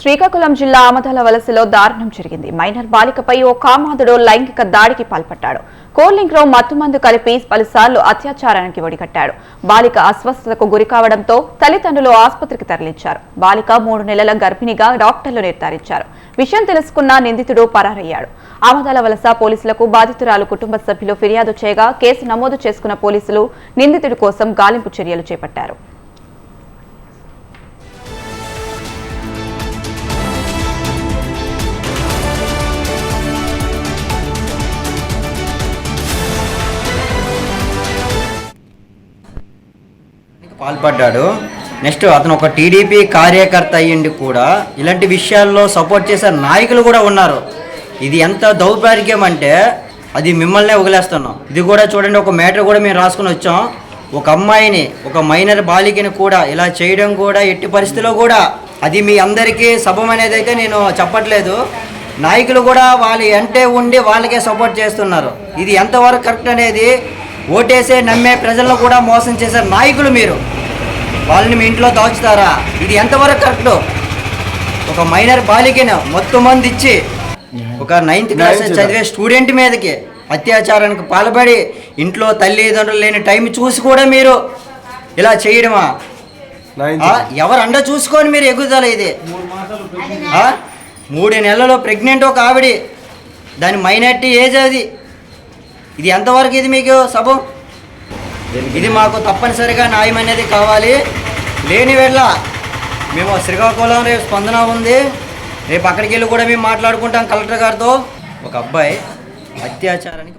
శ్రీకాకుళం జిల్లా ఆమదాల వలసలో దారుణం జరిగింది. మైనర్ బాలికపై ఓ కామాదుడు లైంగిక దాడికి పాల్పడ్డాడు. కోల్లింగ్లో మత్తుమందు కలిపి పలుసార్లు అత్యాచారానికి ఒడిగట్టాడు. బాలిక అస్వస్థతకు గురి కావడంతో తల్లిదండ్రులు ఆసుపత్రికి తరలించారు. బాలిక మూడు నెలల గర్భిణిగా డాక్టర్లు నిర్ధారించారు. విషయం తెలుసుకున్న నిందితుడు పరారయ్యాడు. ఆమదాల వలస పోలీసులకు బాధితురాలు కుటుంబ సభ్యులు ఫిర్యాదు చేయగా కేసు నమోదు చేసుకున్న పోలీసులు నిందితుడి కోసం గాలింపు చర్యలు చేపట్టారు. పాల్పడ్డాడు. నెక్స్ట్ అతను ఒక టీడీపీ కార్యకర్త అయ్యండి కూడా. ఇలాంటి విషయాల్లో సపోర్ట్ చేసే నాయకులు కూడా ఉన్నారు. ఇది ఎంత దౌర్భాగ్యం అంటే అది మిమ్మల్నే వదిలేస్తున్నాం. ఇది కూడా చూడండి ఒక మ్యాటర్ కూడా మేము రాసుకుని వచ్చాం. ఒక అమ్మాయిని ఒక మైనర్ బాలికని కూడా ఇలా చేయడం కూడా ఎట్టి పరిస్థితిలో కూడా అది మీ అందరికీ సభం అనేది అయితే నేను చెప్పట్లేదు. నాయకులు కూడా వాళ్ళు అంటే ఉండి వాళ్ళకే సపోర్ట్ చేస్తున్నారు. ఇది ఎంతవరకు కరెక్ట్ అనేది ఓటేసే నమ్మే ప్రజలను కూడా మోసం చేసే నాయకులు మీరు. వాళ్ళని మీ ఇంట్లో దాచుతారా? ఇది ఎంతవరకు కరెక్ట్? ఒక మైనర్ బాలికను మొత్తం మంది ఇచ్చి ఒక నైన్త్ క్లాస్ చదివే స్టూడెంట్ మీదకి అత్యాచారానికి పాల్పడి ఇంట్లో తల్లిదండ్రులు లేని టైం చూసి కూడా మీరు ఇలా చేయడమా? ఎవరు అండ చూసుకొని మీరు ఎగుదల ఇది? మూడు నెలలు ప్రెగ్నెంట్ ఒక ఆవిడ. దాని మైనార్టీ ఏజ్ అది? ఇది ఎంతవరకు ఇది మీకు సబం ఇది మాకు తప్పనిసరిగా న్యాయం అనేది కావాలి. లేని వేళ మేము శ్రీకాకుళం రేపు స్పందన ఉంది. రేపు అక్కడికి వెళ్ళి కూడా మేము మాట్లాడుకుంటాం కలెక్టర్ గారితో. ఒక అబ్బాయి అత్యాచారానికి